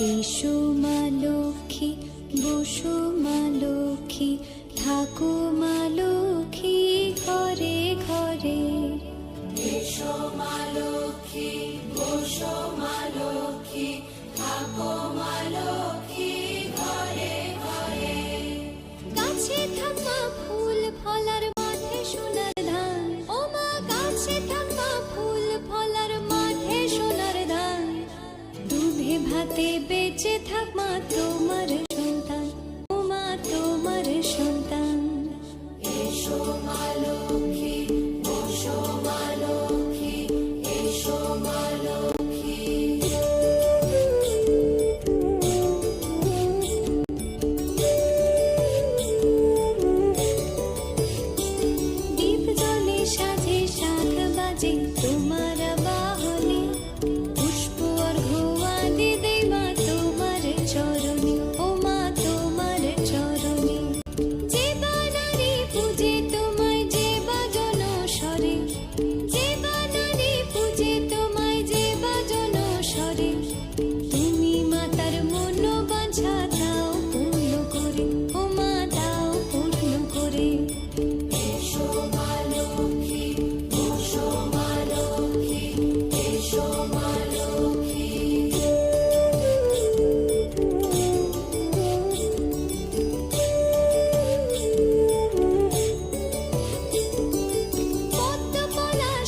এসো লক্ষ্মী বসো লক্ষ্মী থাকো লক্ষ্মী ঘরে ঘরে। এসো মা च धमा तोमर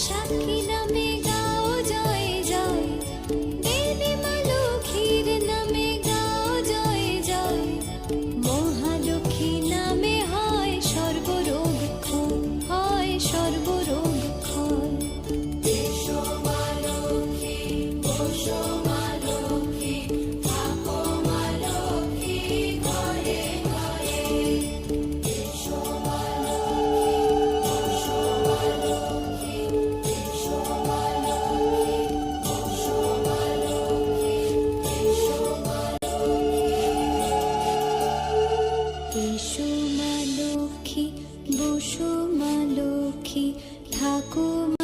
shadow এসো মা লক্ষ্মী বসো মা লক্ষ্মী ঠাকুমা